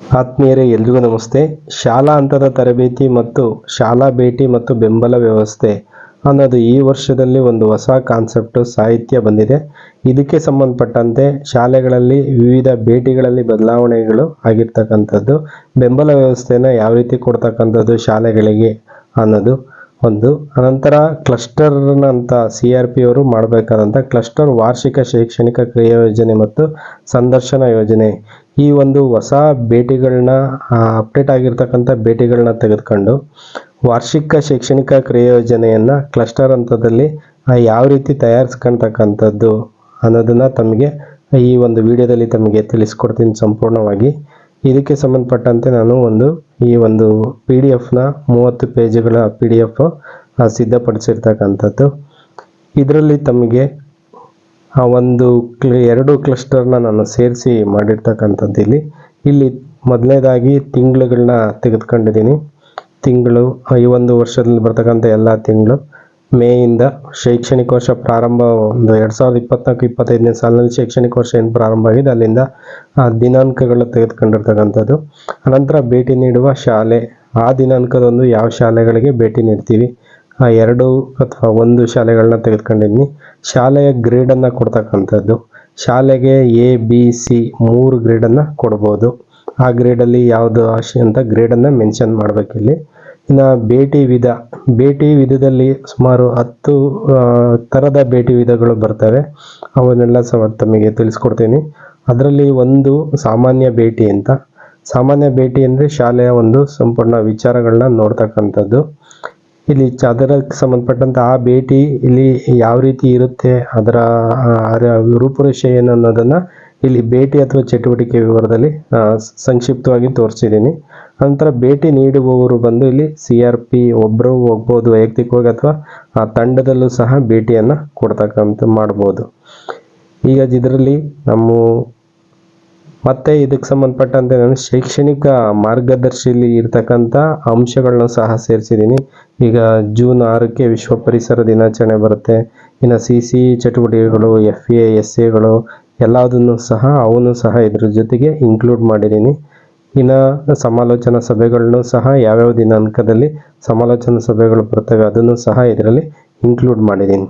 ಆತ್ಮೀಯರೇ, ಎಲ್ರಿಗೂ ನಮಸ್ತೆ. ಶಾಲಾ ಹಂತದ ತರಬೇತಿ ಮತ್ತು ಶಾಲಾ ಭೇಟಿ ಮತ್ತು ಬೆಂಬಲ ವ್ಯವಸ್ಥೆ ಅನ್ನೋದು ಈ ವರ್ಷದಲ್ಲಿ ಒಂದು ಹೊಸ ಕಾನ್ಸೆಪ್ಟ್ ಸಾಹಿತ್ಯ ಬಂದಿದೆ. ಇದಕ್ಕೆ ಸಂಬಂಧಪಟ್ಟಂತೆ ಶಾಲೆಗಳಲ್ಲಿ ವಿವಿಧ ಭೇಟಿಗಳಲ್ಲಿ ಬದಲಾವಣೆಗಳು ಆಗಿರ್ತಕ್ಕಂಥದ್ದು. ಬೆಂಬಲ ವ್ಯವಸ್ಥೆನ ಯಾವ ರೀತಿ ಕೊಡ್ತಕ್ಕಂಥದ್ದು ಶಾಲೆಗಳಿಗೆ ಅನ್ನೋದು ಒಂದು. ಅನಂತರ ಕ್ಲಸ್ಟರ್ನಂಥ ಸಿ ಆರ್ ಪಿ ಅವರು ಮಾಡಬೇಕಾದಂಥ ಕ್ಲಸ್ಟರ್ ವಾರ್ಷಿಕ ಶೈಕ್ಷಣಿಕ ಕ್ರಿಯಾ ಯೋಜನೆ ಮತ್ತು ಸಂದರ್ಶನ ಯೋಜನೆ. ಈ ಒಂದು ಹೊಸ ಭೇಟಿಗಳನ್ನ ಅಪ್ಡೇಟ್ ಆಗಿರ್ತಕ್ಕಂಥ ಭೇಟಿಗಳನ್ನ ತೆಗೆದುಕೊಂಡು ವಾರ್ಷಿಕ ಶೈಕ್ಷಣಿಕ ಕ್ರಿಯೋಜನೆಯನ್ನು ಕ್ಲಸ್ಟರ್ ಹಂತದಲ್ಲಿ ಯಾವ ರೀತಿ ತಯಾರಿಸ್ಕೊಳ್ತಕ್ಕಂಥದ್ದು ಅನ್ನೋದನ್ನು ತಮಗೆ ಈ ಒಂದು ವಿಡಿಯೋದಲ್ಲಿ ತಮಗೆ ತಿಳಿಸ್ಕೊಡ್ತೀನಿ ಸಂಪೂರ್ಣವಾಗಿ. ಇದಕ್ಕೆ ಸಂಬಂಧಪಟ್ಟಂತೆ ನಾನು ಒಂದು, ಈ ಒಂದು ಪಿ ಡಿ ಎಫ್ನ ಮೂವತ್ತು ಪೇಜ್ಗಳ ಪಿ ಡಿ ಎಫ್ ಸಿದ್ಧಪಡಿಸಿರ್ತಕ್ಕಂಥದ್ದು. ಇದರಲ್ಲಿ ತಮಗೆ ಆ ಒಂದು ಎರಡು ಕ್ಲಸ್ಟರ್ನ ನಾನು ಸೇರಿಸಿ ಮಾಡಿರ್ತಕ್ಕಂಥದ್ದು ಇಲ್ಲಿ. ಇಲ್ಲಿ ಮೊದಲನೇದಾಗಿ ತಿಂಗಳುಗಳನ್ನ ತೆಗೆದುಕೊಂಡಿದ್ದೀನಿ. ತಿಂಗಳು, ಈ ಒಂದು ವರ್ಷದಲ್ಲಿ ಬರ್ತಕ್ಕಂಥ ಎಲ್ಲ ತಿಂಗಳು. ಮೇಯಿಂದ ಶೈಕ್ಷಣಿಕ ವರ್ಷ ಪ್ರಾರಂಭ ಒಂದು ಎರಡು ಸಾವಿರದ ಇಪ್ಪತ್ನಾಲ್ಕು, ಇಪ್ಪತ್ತೈದನೇ ಸಾಲಿನಲ್ಲಿ ಶೈಕ್ಷಣಿಕ ವರ್ಷ ಏನು ಪ್ರಾರಂಭ ಆಗಿದೆ, ಅಲ್ಲಿಂದ ಆ ದಿನಾಂಕಗಳು ತೆಗೆದುಕೊಂಡಿರ್ತಕ್ಕಂಥದ್ದು. ಅನಂತರ ಭೇಟಿ ನೀಡುವ ಶಾಲೆ. ಆ ದಿನಾಂಕದೊಂದು ಯಾವ ಶಾಲೆಗಳಿಗೆ ಭೇಟಿ ನೀಡ್ತೀವಿ? ಆ ಎರಡು ಅಥವಾ ಒಂದು ಶಾಲೆಗಳನ್ನ ತೆಗೆದುಕೊಂಡಿದ್ದೀನಿ ಶಾಲೆಯ ಗ್ರೇಡನ್ನು ಕೊಡ್ತಕ್ಕಂಥದ್ದು. ಶಾಲೆಗೆ ಎ ಬಿ ಸಿ ಮೂರು ಗ್ರೇಡನ್ನು ಕೊಡ್ಬೋದು. ಆ ಗ್ರೇಡಲ್ಲಿ ಯಾವುದು ಆಶೆ ಅಂತ ಗ್ರೇಡನ್ನು ಮೆನ್ಷನ್ ಮಾಡಬೇಕಿಲ್ಲಿ. ಇನ್ನು ಭೇಟಿ ವಿಧ. ಭೇಟಿ ವಿಧದಲ್ಲಿ ಸುಮಾರು ಹತ್ತು ಥರದ ಭೇಟಿ ವಿಧಗಳು ಬರ್ತವೆ. ಅವನ್ನೆಲ್ಲ ಸಹ ತಮಗೆ ತಿಳಿಸ್ಕೊಡ್ತೀನಿ. ಅದರಲ್ಲಿ ಒಂದು ಸಾಮಾನ್ಯ ಭೇಟಿ ಅಂತ. ಸಾಮಾನ್ಯ ಭೇಟಿ ಅಂದರೆ ಶಾಲೆಯ ಒಂದು ಸಂಪೂರ್ಣ ವಿಚಾರಗಳನ್ನ ನೋಡ್ತಕ್ಕಂಥದ್ದು. ಇಲ್ಲಿ ಚಾದರಕ್ಕೆ ಸಂಬಂಧಪಟ್ಟಂಥ ಆ ಭೇಟಿ ಇಲ್ಲಿ ಯಾವ ರೀತಿ ಇರುತ್ತೆ, ಅದರ ರೂಪುರೇಷೆ ಏನು ಅನ್ನೋದನ್ನು ಇಲ್ಲಿ ಭೇಟಿ ಅಥವಾ ಚಟುವಟಿಕೆ ವಿವರದಲ್ಲಿ ಸಂಕ್ಷಿಪ್ತವಾಗಿ ತೋರಿಸಿದ್ದೀನಿ. ನಂತರ ಭೇಟಿ ನೀಡುವವರು ಬಂದು ಇಲ್ಲಿ ಸಿ ಆರ್ ಪಿ ಒಬ್ಬರು ಹೋಗ್ಬೋದು, ವೈಯಕ್ತಿಕವಾಗಿ ಅಥವಾ ಆ ತಂಡದಲ್ಲೂ ಸಹ ಭೇಟಿಯನ್ನು ಕೊಡ್ತಕ್ಕಂಥ ಮಾಡ್ಬೋದು. ಈಗ ಇದರಲ್ಲಿ ನಮ್ಮ ಮತ್ತೆ ಇದಕ್ಕೆ ಸಂಬಂಧಪಟ್ಟಂತೆ ನಾನು ಶೈಕ್ಷಣಿಕ ಮಾರ್ಗದರ್ಶಿಯಲ್ಲಿ ಇರ್ತಕ್ಕಂಥ ಅಂಶಗಳನ್ನ ಸಹ ಸೇರಿಸಿದ್ದೀನಿ. ಈಗ ಜೂನ್ ಆರಕ್ಕೆ ವಿಶ್ವ ಪರಿಸರ ದಿನಾಚರಣೆ ಬರುತ್ತೆ. ಇನ್ನು ಸಿ ಸಿ ಚಟುವಟಿಕೆಗಳು ಎಫ್ ಎ ಎಸ್ ಎಗಳು ಎಲ್ಲದನ್ನು ಸಹ ಅವನು ಸಹ ಇದ್ರ ಜೊತೆಗೆ ಇನ್ಕ್ಲೂಡ್ ಮಾಡಿದ್ದೀನಿ. ಇನ್ನು ಸಮಾಲೋಚನಾ ಸಭೆಗಳನ್ನು ಸಹ ಯಾವ್ಯಾವ ದಿನಾಂಕದಲ್ಲಿ ಸಮಾಲೋಚನಾ ಸಭೆಗಳು ಬರ್ತವೆ ಅದನ್ನು ಸಹ ಇದರಲ್ಲಿ ಇನ್ಕ್ಲೂಡ್ ಮಾಡಿದ್ದೀನಿ.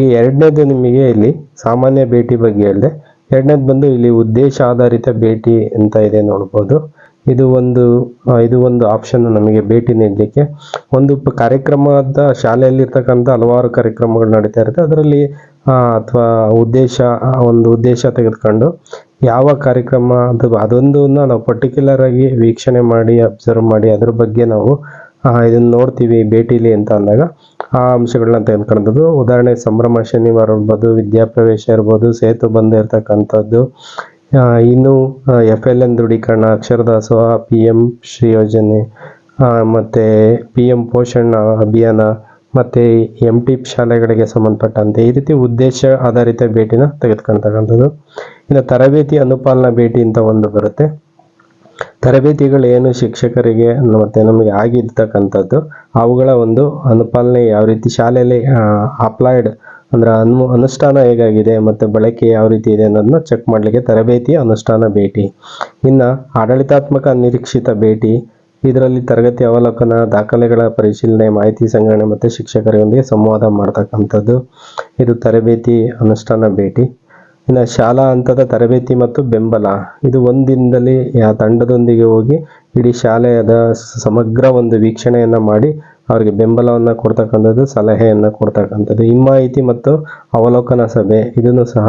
ಈ ಎರಡನೇದು ನಿಮಗೆ ಇಲ್ಲಿ ಸಾಮಾನ್ಯ ಭೇಟಿ ಬಗ್ಗೆ ಹೇಳಿದೆ. ಎರಡನೇದು ಬಂದು ಇಲ್ಲಿ ಉದ್ದೇಶ ಆಧಾರಿತ ಭೇಟಿ ಅಂತ ಇದೆ ನೋಡ್ಬೋದು. ಇದು ಒಂದು ಇದು ಒಂದು ಆಪ್ಷನ್ ನಮಗೆ ಭೇಟಿ ನೀಡಲಿಕ್ಕೆ. ಒಂದು ಕಾರ್ಯಕ್ರಮದ ಶಾಲೆಯಲ್ಲಿ ಇರ್ತಕ್ಕಂಥ ಹಲವಾರು ಕಾರ್ಯಕ್ರಮಗಳು ನಡೀತಾ ಇರುತ್ತೆ. ಅದರಲ್ಲಿ ಅಥವಾ ಉದ್ದೇಶ ಒಂದು ಉದ್ದೇಶ ತೆಗೆದುಕೊಂಡು ಯಾವ ಕಾರ್ಯಕ್ರಮ, ಅದು, ಅದೊಂದನ್ನು ನಾವು ಪರ್ಟಿಕ್ಯುಲರ್ ಆಗಿ ವೀಕ್ಷಣೆ ಮಾಡಿ ಅಬ್ಸರ್ವ್ ಮಾಡಿ, ಅದ್ರ ಬಗ್ಗೆ ನಾವು ಇದನ್ನು ನೋಡ್ತೀವಿ ಭೇಟಿಲಿ ಅಂತ ಅಂದಾಗ. ಆ ಅಂಶಗಳನ್ನ ತೆಗೆದುಕೊಳ್ಳೋದು ಉದಾಹರಣೆ, ಸಂಭ್ರಮ, ಶನಿವಾರ, ಇರ್ಬೋದು, ವಿದ್ಯಾಪ್ರವೇಶ ಇರ್ಬೋದು, ಸೇತು ಬಂದ ಇರ್ತಕ್ಕಂಥದ್ದು. ಇನ್ನು ಎಫ್ ಎಲ್ ಎನ್ ದೃಢೀಕರಣ, ಅಕ್ಷರದಾಸೋಹ ಪಿ ಎಂ ಶ್ರೀ ಯೋಜನೆ ಮತ್ತು ಮತ್ತೆ ಪಿ ಎಂ ಪೋಷಣ ಅಭಿಯಾನ, ಮತ್ತು ಎಂ ಟಿ ಶಾಲೆಗಳಿಗೆ ಸಂಬಂಧಪಟ್ಟಂತೆ ಈ ರೀತಿ ಉದ್ದೇಶ ಆಧಾರಿತ ಭೇಟಿನ ತೆಗೆದುಕೊಳ್ತಕ್ಕಂಥದ್ದು ಇನ್ನು ತರಬೇತಿ ಅನುಪಾಲನಾ ಭೇಟಿ ಅಂತ ಒಂದು ಬರುತ್ತೆ. ತರಬೇತಿಗಳು ಏನು ಶಿಕ್ಷಕರಿಗೆ ಮತ್ತು ನಮಗೆ ಆಗಿರ್ತಕ್ಕಂಥದ್ದು, ಅವುಗಳ ಒಂದು ಅನುಪಾಲನೆ ಯಾವ ರೀತಿ ಶಾಲೆಯಲ್ಲಿ ಅಪ್ಲೈಡ್ ಅಂದ್ರೆ ಅನು ಅನುಷ್ಠಾನ ಹೇಗಾಗಿದೆ ಮತ್ತು ಬಳಕೆ ಯಾವ ರೀತಿ ಇದೆ ಅನ್ನೋದನ್ನ ಚೆಕ್ ಮಾಡಲಿಕ್ಕೆ ತರಬೇತಿ ಅನುಷ್ಠಾನ ಭೇಟಿ. ಇನ್ನು ಆಡಳಿತಾತ್ಮಕ ನಿರೀಕ್ಷಿತ ಭೇಟಿ, ಇದರಲ್ಲಿ ತರಗತಿ ಅವಲೋಕನ, ದಾಖಲೆಗಳ ಪರಿಶೀಲನೆ, ಮಾಹಿತಿ ಸಂಗ್ರಹಣೆ ಮತ್ತು ಶಿಕ್ಷಕರೊಂದಿಗೆ ಸಂವಾದ ಮಾಡ್ತಕ್ಕಂಥದ್ದು. ಇದು ತರಬೇತಿ ಅನುಷ್ಠಾನ ಭೇಟಿ. ಇನ್ನು ಶಾಲಾ ಹಂತದ ತರಬೇತಿ ಮತ್ತು ಬೆಂಬಲ. ಇದು ಒಂದಿನದಲ್ಲಿ ಆ ತಂಡದೊಂದಿಗೆ ಹೋಗಿ ಇಡೀ ಶಾಲೆಯದ ಸಮಗ್ರ ಒಂದು ವೀಕ್ಷಣೆಯನ್ನು ಮಾಡಿ ಅವರಿಗೆ ಬೆಂಬಲವನ್ನು ಕೊಡ್ತಕ್ಕಂಥದ್ದು, ಸಲಹೆಯನ್ನು ಕೊಡ್ತಕ್ಕಂಥದ್ದು. ಹಿಮಾಯಿತಿ ಮತ್ತು ಅವಲೋಕನ ಸಭೆ, ಇದನ್ನು ಸಹ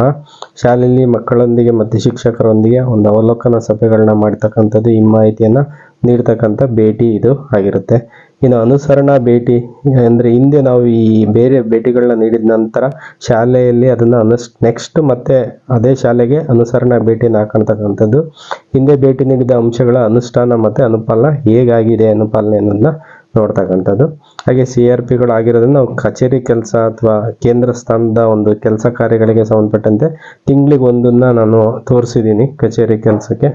ಶಾಲೆಯಲ್ಲಿ ಮಕ್ಕಳೊಂದಿಗೆ ಮತ್ತು ಶಿಕ್ಷಕರೊಂದಿಗೆ ಒಂದು ಅವಲೋಕನ ಸಭೆಗಳನ್ನ ಮಾಡ್ತಕ್ಕಂಥದ್ದು ಹಿಮಾಯಿತಿಯನ್ನು ನೀಡ್ತಕ್ಕಂಥ ಭೇಟಿ ಇದು ಆಗಿರುತ್ತೆ. ಇನ್ನು ಅನುಸರಣಾ ಭೇಟಿ, ಅಂದರೆ ಹಿಂದೆ ನಾವು ಈ ಬೇರೆ ಭೇಟಿಗಳನ್ನ ನೀಡಿದ ನಂತರ ಶಾಲೆಯಲ್ಲಿ ಅದನ್ನು ಅನುಸ್ ನೆಕ್ಸ್ಟ್ ಮತ್ತೆ ಅದೇ ಶಾಲೆಗೆ ಅನುಸರಣಾ ಭೇಟಿನ ಹಾಕೊಳ್ತಕ್ಕಂಥದ್ದು ಹಿಂದೆ ಭೇಟಿ ನೀಡಿದ ಅಂಶಗಳ ಅನುಷ್ಠಾನ ಮತ್ತು ಅನುಪಾಲನ ಹೇಗಾಗಿದೆ ಅನುಪಾಲನೆ ಅನ್ನೋದನ್ನ ನೋಡ್ತಕ್ಕಂಥದ್ದು. ಹಾಗೆ ಸಿ ಆರ್ ಪಿಗಳಾಗಿರೋದನ್ನು ನಾವು ಕಚೇರಿ ಕೆಲಸ ಅಥವಾ ಕೇಂದ್ರ ಸ್ಥಾನದ ಒಂದು ಕೆಲಸ ಕಾರ್ಯಗಳಿಗೆ ಸಂಬಂಧಪಟ್ಟಂತೆ ತಿಂಗಳಿಗೆ ಒಂದನ್ನು ನಾನು ತೋರಿಸಿದ್ದೀನಿ ಕಚೇರಿ ಕೆಲಸಕ್ಕೆ.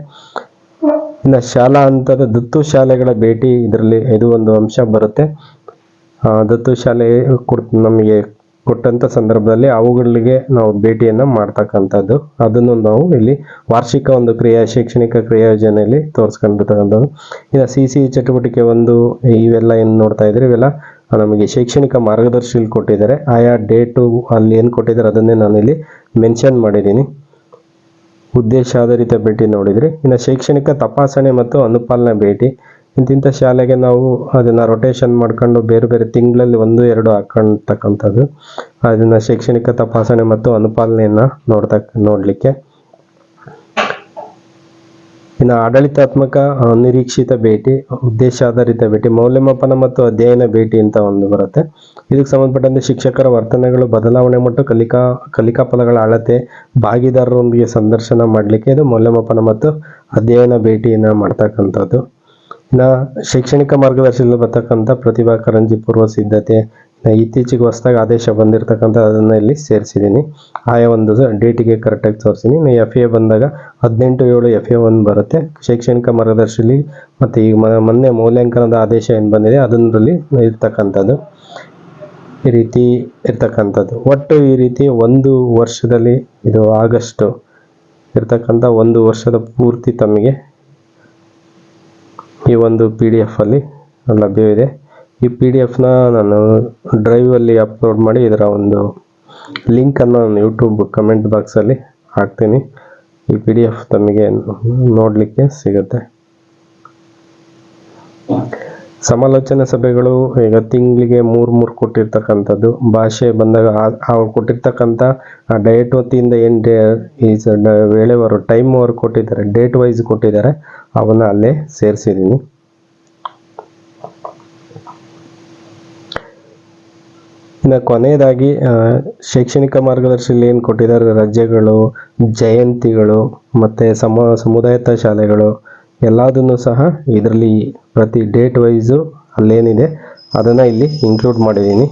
ಇನ್ನು ಶಾಲಾ ಹಂತದ ದತ್ತು ಶಾಲೆಗಳ ಭೇಟಿ ಇದರಲ್ಲಿ ಇದು ಒಂದು ಅಂಶ ಬರುತ್ತೆ. ದತ್ತು ಶಾಲೆ ಕೊಡ್, ನಮಗೆ ಕೊಟ್ಟಂತ ಸಂದರ್ಭದಲ್ಲಿ ಅವುಗಳಿಗೆ ನಾವು ಭೇಟಿಯನ್ನ ಮಾಡ್ತಕ್ಕಂಥದ್ದು. ಅದನ್ನು ನಾವು ಇಲ್ಲಿ ವಾರ್ಷಿಕ ಒಂದು ಕ್ರಿಯಾ, ಶೈಕ್ಷಣಿಕ ಕ್ರಿಯಾ ಯೋಜನೆಯಲ್ಲಿ ತೋರಿಸ್ಕೊಂಡಿರ್ತಕ್ಕಂಥದ್ದು. ಇನ್ನು ಸಿ ಸಿ ಚಟುವಟಿಕೆ ಒಂದು, ಇವೆಲ್ಲ ಏನು ನೋಡ್ತಾ ಇದ್ರೆ ಇವೆಲ್ಲ ನಮಗೆ ಶೈಕ್ಷಣಿಕ ಮಾರ್ಗದರ್ಶಿಯಲ್ಲಿ ಕೊಟ್ಟಿದ್ದಾರೆ. ಆಯಾ ಡೇಟು ಅಲ್ಲಿ ಏನು ಕೊಟ್ಟಿದ್ದಾರೆ ಅದನ್ನೇ ನಾನು ಇಲ್ಲಿ ಮೆನ್ಷನ್ ಮಾಡಿದ್ದೀನಿ. ಉದ್ದೇಶ ಆಧಾರಿತ ಭೇಟಿ ನೋಡಿದ್ರಿ. ಇನ್ನು ಶೈಕ್ಷಣಿಕ ತಪಾಸಣೆ ಮತ್ತು ಅನುಪಾಲನೆ ಭೇಟಿ. ಇಂತಿಂಥ ಶಾಲೆಗೆ ನಾವು ಅದನ್ನ ರೊಟೇಷನ್ ಮಾಡ್ಕೊಂಡು ಬೇರೆ ಬೇರೆ ತಿಂಗಳಲ್ಲಿ ಒಂದು, ಎರಡು ಹಾಕೊಂಡ್ತಕ್ಕಂಥದ್ದು ಅದನ್ನ ಶೈಕ್ಷಣಿಕ ತಪಾಸಣೆ ಮತ್ತು ಅನುಪಾಲನೆಯನ್ನ ನೋಡ್ತಕ್ಕ ನೋಡಲಿಕ್ಕೆ. ಇನ್ನು ಆಡಳಿತಾತ್ಮಕ ಅನಿರೀಕ್ಷಿತ ಭೇಟಿ, ಉದ್ದೇಶ ಆಧಾರಿತ ಭೇಟಿ, ಮೌಲ್ಯಮಾಪನ ಮತ್ತು ಅಧ್ಯಯನ ಭೇಟಿ ಅಂತ ಒಂದು ಬರುತ್ತೆ. ಇದಕ್ಕೆ ಸಂಬಂಧಪಟ್ಟಂತೆ ಶಿಕ್ಷಕರ ವರ್ತನೆಗಳು, ಬದಲಾವಣೆ ಮತ್ತು ಕಲಿಕಾ ಕಲಿಕಾ ಫಲಗಳ ಅಳತೆ ಭಾಗಿದಾರರೊಂದಿಗೆ ಸಂದರ್ಶನ ಮಾಡಲಿಕ್ಕೆ ಇದು ಮೌಲ್ಯಮಾಪನ ಮತ್ತು ಅಧ್ಯಯನ ಭೇಟಿಯನ್ನು ಮಾಡ್ತಕ್ಕಂಥದ್ದು. ಇನ್ನು ಶೈಕ್ಷಣಿಕ ಮಾರ್ಗದರ್ಶನದಲ್ಲಿ ಬರ್ತಕ್ಕಂಥ ಪ್ರತಿಭಾ ಕರಂಜಿ, ಪೂರ್ವ ಸಿದ್ಧತೆ ಇತ್ತೀಚೆಗೆ ಹೊಸದಾಗಿ ಆದೇಶ ಬಂದಿರತಕ್ಕಂಥ ಅದನ್ನು ಇಲ್ಲಿ ಸೇರಿಸಿದ್ದೀನಿ ಆಯಾ ಒಂದು ಡೇಟಿಗೆ ಕರೆಕ್ಟಾಗಿ ತೋರಿಸಿದ್ದೀನಿ ಇನ್ನು ಎಫ್ ಎ ಬಂದಾಗ ಹದಿನೆಂಟು ಏಳು ಎಫ್ ಎ ಒಂದು ಬರುತ್ತೆ. ಶೈಕ್ಷಣಿಕ ಮಾರ್ಗದರ್ಶಿಲಿ ಮತ್ತು ಈಗ ಮೊನ್ನೆ ಮೌಲ್ಯಾಂಕನದ ಆದೇಶ ಏನು ಬಂದಿದೆ ಅದರಲ್ಲಿ ಇರ್ತಕ್ಕಂಥದ್ದು. ಈ ರೀತಿ ಇರ್ತಕ್ಕಂಥದ್ದು. ಒಟ್ಟು ಈ ರೀತಿ ಒಂದು ವರ್ಷದಲ್ಲಿ ಇದು ಆಗಸ್ಟು ಇರ್ತಕ್ಕಂಥ ಒಂದು ವರ್ಷದ ಪೂರ್ತಿ ತಮಗೆ ಈ ಒಂದು ಪಿ ಡಿ ಎಫಲ್ಲಿ ಲಭ್ಯವಿದೆ. ಈ ಪಿ ಡಿ ಎಫ್ನ ನಾನು ಡ್ರೈವಲ್ಲಿ ಅಪ್ಲೋಡ್ ಮಾಡಿ ಇದರ ಒಂದು ಲಿಂಕನ್ನು ನಾನು ಯೂಟ್ಯೂಬ್ ಕಮೆಂಟ್ ಬಾಕ್ಸಲ್ಲಿ ಹಾಕ್ತೀನಿ. ಈ ಪಿ ಡಿ ಎಫ್ ತಮಗೆ ನೋಡಲಿಕ್ಕೆ ಸಿಗುತ್ತೆ. ಸಮಾಲೋಚನಾ ಸಭೆಗಳು ಈಗ ತಿಂಗಳಿಗೆ ಮೂರು ಮೂರು ಕೊಟ್ಟಿರ್ತಕ್ಕಂಥದ್ದು. ಭಾಷೆ ಬಂದಾಗ ಅವ್ರು ಕೊಟ್ಟಿರ್ತಕ್ಕಂಥ ಡಯಟ್ ವತಿಯಿಂದ ಏನು ಡೇ, ಈ ಸ- ಡ- ವೇಳೆವಾರು ಟೈಮ್ ಅವರು ಕೊಟ್ಟಿದ್ದಾರೆ ಡೇಟ್ ವೈಸ್ ಕೊಟ್ಟಿದ್ದಾರೆ, ಅವನ್ನ ಅಲ್ಲೇ ಸೇರಿಸಿದ್ದೀನಿ. ಇನ್ನು ಕೊನೆಯದಾಗಿ ಶೈಕ್ಷಣಿಕ ಮಾರ್ಗದರ್ಶಿಯಲ್ಲಿ ಏನು ಕೊಟ್ಟಿದ್ದಾರೆ, ರಜೆಗಳು, ಜಯಂತಿಗಳು, ಮತ್ತು ಸಮ ಸಮುದಾಯತ ಶಾಲೆಗಳು ಎಲ್ಲದನ್ನು ಸಹ ಇದರಲ್ಲಿ ಪ್ರತಿ ಡೇಟ್ ವೈಸು ಅಲ್ಲೇನಿದೆ. ಅದನ್ನು ಇಲ್ಲಿ ಇನ್ಕ್ಲೂಡ್ ಮಾಡಿದ್ದೀನಿ.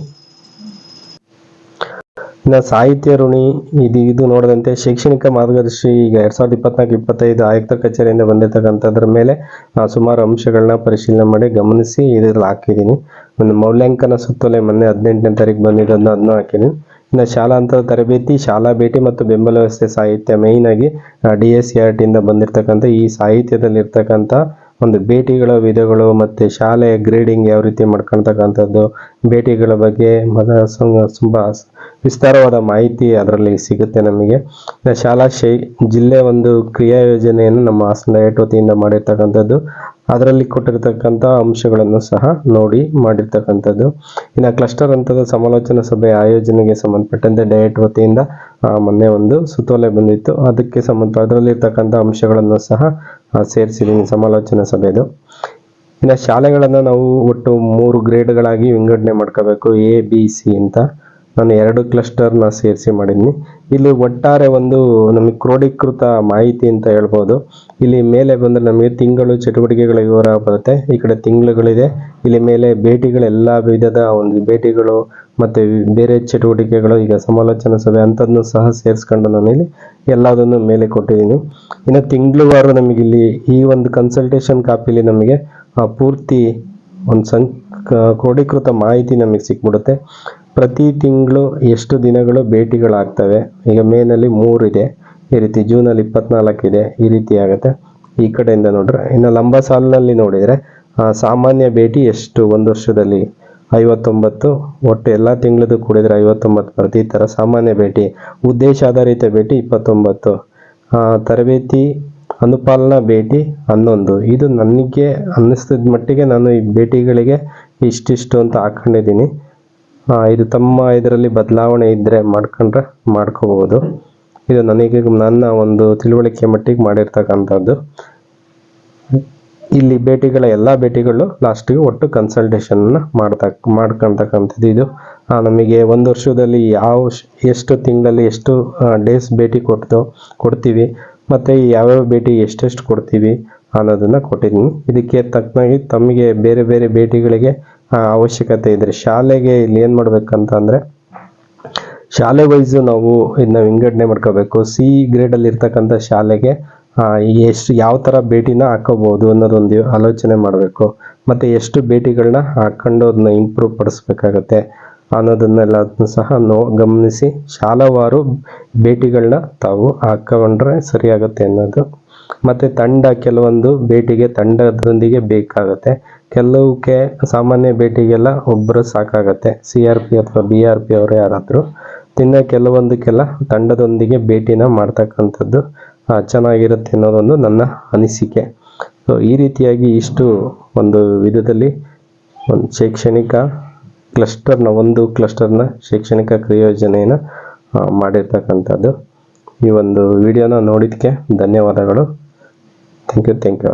ಇನ್ನು ಸಾಹಿತ್ಯ ಋಣಿ, ಇದು ಇದು ನೋಡಿದಂತೆ ಶೈಕ್ಷಣಿಕ ಮಾರ್ಗದರ್ಶಿ ಈಗ ಎರಡು ಸಾವಿರದ ಇಪ್ಪತ್ನಾಲ್ಕು, ಇಪ್ಪತ್ತೈದು ಆಯುಕ್ತ ಕಚೇರಿಯಿಂದ ಬಂದಿರತಕ್ಕಂಥದ್ರ ಮೇಲೆ ಸುಮಾರು ಅಂಶಗಳನ್ನ ಪರಿಶೀಲನೆ ಮಾಡಿ ಗಮನಿಸಿ ಇದರಲ್ಲಿ ಹಾಕಿದ್ದೀನಿ. ಒಂದು ಮೌಲ್ಯಾಂಕನ ಸುತ್ತೋಲೆ ಮೊನ್ನೆ ಹದಿನೆಂಟನೇ ತಾರೀಕು ಬಂದಿದ್ದನ್ನು ಅದನ್ನು ಹಾಕಿದ್ದೀನಿ. ಇನ್ನು ಶಾಲಾಂತರ ತರಬೇತಿ, ಶಾಲಾ ಭೇಟಿ ಮತ್ತು ಬೆಂಬಲ ವ್ಯವಸ್ಥೆ ಸಾಹಿತ್ಯ ಮೇಯ್ನ್ ಆಗಿ ಡಿ ಎಸ್ ಸಿ ಆರ್ ಟಿಯಿಂದ ಬಂದಿರತಕ್ಕಂಥ ಈ ಸಾಹಿತ್ಯದಲ್ಲಿ ಇರ್ತಕ್ಕಂಥ ಒಂದು ಭೇಟಿಗಳ, ವಿಧಗಳು ಮತ್ತು ಶಾಲೆಯ ಗ್ರೇಡಿಂಗ್ ಯಾವ ರೀತಿ ಮಾಡ್ಕೊಳ್ತಕ್ಕಂಥದ್ದು, ಭೇಟಿಗಳ ಬಗ್ಗೆ ಮದ ತುಂಬ ವಿಸ್ತಾರವಾದ ಮಾಹಿತಿ ಅದರಲ್ಲಿ ಸಿಗುತ್ತೆ ನಮಗೆ. ಶಾಲಾ ಶೈ ಜಿಲ್ಲೆ ಒಂದು ಕ್ರಿಯಾ ಯೋಜನೆಯನ್ನು ನಮ್ಮ ಹಾಸನ ಏಟ್ ವತಿಯಿಂದ ಮಾಡಿರ್ತಕ್ಕಂಥದ್ದು. ಅದರಲ್ಲಿ ಕೊಟ್ಟಿರತಕ್ಕಂಥ ಅಂಶಗಳನ್ನು ಸಹ ನೋಡಿ ಮಾಡಿರ್ತಕ್ಕಂಥದ್ದು. ಇನ್ನು ಕ್ಲಸ್ಟರ್ ಹಂತದ ಸಮಾಲೋಚನಾ ಸಭೆ ಆಯೋಜನೆಗೆ ಸಂಬಂಧಪಟ್ಟಂತೆ ಡಯಟ್ ವತಿಯಿಂದ ಮೊನ್ನೆ ಒಂದು ಸುತ್ತೋಲೆ ಬಂದಿತ್ತು. ಅದಕ್ಕೆ ಸಂಬಂಧ ಅದರಲ್ಲಿರ್ತಕ್ಕಂಥ ಅಂಶಗಳನ್ನು ಸಹ ಸೇರಿಸಿದ್ದೀನಿ ಸಮಾಲೋಚನಾ ಸಭೆದು. ಇನ್ನು ಶಾಲೆಗಳನ್ನು ನಾವು ಒಟ್ಟು ಮೂರು ಗ್ರೇಡ್ಗಳಾಗಿ ವಿಂಗಡಣೆ ಮಾಡ್ಕೋಬೇಕು. ಎ ಬಿ ಸಿ ಅಂತ ನಾನು ಎರಡು ಕ್ಲಸ್ಟರ್ನ ಸೇರಿಸಿ ಮಾಡಿದ್ದೀನಿ ಇಲ್ಲಿ ಒಟ್ಟಾರೆ ಒಂದು ನಮಗೆ ಕ್ರೋಢೀಕೃತ ಮಾಹಿತಿ ಅಂತ ಹೇಳ್ಬೋದು. ಇಲ್ಲಿ ಮೇಲೆ ಬಂದರೆ ನಮಗೆ ತಿಂಗಳು ಚಟುವಟಿಕೆಗಳ ವಿವರ ಬರುತ್ತೆ. ಈ ಕಡೆ ತಿಂಗಳುಗಳಿದೆ. ಇಲ್ಲಿ ಮೇಲೆ ಭೇಟಿಗಳೆಲ್ಲ ವಿಧದ ಒಂದು ಭೇಟಿಗಳು ಮತ್ತು ಬೇರೆ ಚಟುವಟಿಕೆಗಳು, ಈಗ ಸಮಾಲೋಚನಾ ಸಭೆ ಅಂಥದ್ದನ್ನು ಸಹ ಸೇರಿಸ್ಕೊಂಡು ನಾನು ಇಲ್ಲಿ ಎಲ್ಲದನ್ನು ಮೇಲೆ ಕೊಟ್ಟಿದ್ದೀನಿ. ಇನ್ನು ತಿಂಗಳವಾರು ನಮಗೆ ಇಲ್ಲಿ ಈ ಒಂದು ಕನ್ಸಲ್ಟೇಷನ್ ಕಾಪಿಲಿ ನಮಗೆ ಪೂರ್ತಿ ಒಂದು ಸಂ ಕ್ರೋಢೀಕೃತ ಮಾಹಿತಿ ನಮಗೆ ಸಿಕ್ಬಿಡುತ್ತೆ. ಪ್ರತಿ ತಿಂಗಳು ಎಷ್ಟು ದಿನಗಳು ಭೇಟಿಗಳಾಗ್ತವೆ? ಈಗ ಮೇನಲ್ಲಿ ಮೂರಿದೆ ಈ ರೀತಿ ಜೂನಲ್ಲಿ ಇಪ್ಪತ್ನಾಲ್ಕು ಇದೆ, ಈ ರೀತಿ ಆಗುತ್ತೆ. ಈ ಕಡೆಯಿಂದ ನೋಡ್ರೆ, ಇನ್ನು ಲಂಬ ಸಾಲಿನಲ್ಲಿ ನೋಡಿದರೆ ಸಾಮಾನ್ಯ ಭೇಟಿ ಎಷ್ಟು? ಒಂದು ವರ್ಷದಲ್ಲಿ ಐವತ್ತೊಂಬತ್ತು, ಒಟ್ಟು ಎಲ್ಲ ತಿಂಗಳದ್ದು ಕೂಡಿದ್ರೆ ಐವತ್ತೊಂಬತ್ತು ಬರುತ್ತೆ. ಈ ಥರ ಸಾಮಾನ್ಯ ಭೇಟಿ, ಉದ್ದೇಶ ಆಧಾರಿತ ಭೇಟಿ ಇಪ್ಪತ್ತೊಂಬತ್ತು. ತರಬೇತಿ, ಅನುಪಾಲನಾ ಭೇಟಿ ಹನ್ನೊಂದು. ಇದು ನನಗೆ ಅನ್ನಿಸ್ತಿದ ಮಟ್ಟಿಗೆ ನಾನು ಈ ಭೇಟಿಗಳಿಗೆ ಇಷ್ಟಿಷ್ಟು ಅಂತ ಹಾಕೊಂಡಿದ್ದೀನಿ. ಇದು ತಮ್ಮ ಇದರಲ್ಲಿ ಬದಲಾವಣೆ ಇದ್ದರೆ ಮಾಡ್ಕೊಂಡ್ರೆ ಮಾಡ್ಕೋಬಹುದು ಇದು ನನಗೆ ನನ್ನ ಒಂದು ತಿಳುವಳಿಕೆ ಮಟ್ಟಿಗೆ ಮಾಡಿರ್ತಕ್ಕಂಥದ್ದು. ಇಲ್ಲಿ ಭೇಟಿಗಳ ಎಲ್ಲ ಭೇಟಿಗಳು ಲಾಸ್ಟಿಗೆ ಒಟ್ಟು ಕನ್ಸಲ್ಟೇಷನ್ ಮಾಡ್ತಾ ಮಾಡ್ಕೊತಕ್ಕಂಥದ್ದು ಇದು. ನಮಗೆ ಒಂದು ವರ್ಷದಲ್ಲಿ ಯಾವ ಎಷ್ಟು ತಿಂಗಳಲ್ಲಿ ಎಷ್ಟು ಡೇಸ್ ಭೇಟಿ ಕೊಡ್ತೋ ಕೊಡ್ತೀವಿ, ಮತ್ತು ಯಾವ್ಯಾವ ಭೇಟಿ ಎಷ್ಟೆಷ್ಟು ಕೊಡ್ತೀವಿ ಅನ್ನೋದನ್ನು ಕೊಟ್ಟಿದ್ದೀನಿ. ಇದಕ್ಕೆ ತಕ್ಕನಾಗಿ ತಮಗೆ ಬೇರೆ ಬೇರೆ ಭೇಟಿಗಳಿಗೆ ಅವಶ್ಯಕತೆ ಇದ್ರೆ ಶಾಲೆಗೆ ಇಲ್ಲಿ ಏನು ಮಾಡ್ಬೇಕಂತ ಅಂದರೆ ಶಾಲೆ ವೈಸ್ ನಾವು ಇದನ್ನ ವಿಂಗಡಣೆ ಮಾಡ್ಕೋಬೇಕು. ಸಿ ಗ್ರೇಡಲ್ಲಿ ಇರ್ತಕ್ಕಂಥ ಶಾಲೆಗೆ ಎಷ್ಟು ಯಾವ ಥರ ಭೇಟಿನ ಹಾಕೋಬಹುದು ಅನ್ನೋದೊಂದು ಆಲೋಚನೆ ಮಾಡಬೇಕು. ಮತ್ತು ಎಷ್ಟು ಭೇಟಿಗಳನ್ನ ಹಾಕ್ಕೊಂಡು ಅದನ್ನ ಇಂಪ್ರೂವ್ ಪಡಿಸ್ಬೇಕಾಗತ್ತೆ ಅನ್ನೋದನ್ನೆಲ್ಲ ಸಹ ನೋ, ಗಮನಿಸಿ ಶಾಲಾವಾರು ಭೇಟಿಗಳನ್ನ ತಾವು ಹಾಕೊಂಡ್ರೆ ಸರಿಯಾಗುತ್ತೆ ಅನ್ನೋದು. ಮತ್ತು ತಂಡ ಕೆಲವೊಂದು ಭೇಟಿಗೆ ತಂಡದೊಂದಿಗೆ ಬೇಕಾಗುತ್ತೆ. ಕೆಲವಕ್ಕೆ ಸಾಮಾನ್ಯ ಭೇಟಿಗೆಲ್ಲ ಒಬ್ಬರು ಸಾಕಾಗತ್ತೆ. ಸಿ ಆರ್ ಪಿ ಅಥವಾ ಬಿ ಆರ್ ಪಿ ಅವರು ಯಾರಾದರೂ. ಇನ್ನು ಕೆಲವೊಂದಕ್ಕೆಲ್ಲ ತಂಡದೊಂದಿಗೆ ಭೇಟಿನ ಮಾಡ್ತಕ್ಕಂಥದ್ದು ಚೆನ್ನಾಗಿರುತ್ತೆ ಅನ್ನೋದೊಂದು ನನ್ನ ಅನಿಸಿಕೆ. ಸೊ ಈ ರೀತಿಯಾಗಿ ಇಷ್ಟು ಒಂದು ವಿಧದಲ್ಲಿ ಒಂದು ಶೈಕ್ಷಣಿಕ ಕ್ಲಸ್ಟರ್ನ, ಒಂದು ಕ್ಲಸ್ಟರ್ನ ಶೈಕ್ಷಣಿಕ ಕ್ರಿಯೋಜನೆಯನ್ನು ಮಾಡಿರ್ತಕ್ಕಂಥದ್ದು. ಈ ಒಂದು ವಿಡಿಯೋನ ನೋಡಿದ್ದಕ್ಕೆ ಧನ್ಯವಾದಗಳು. Thank you thank you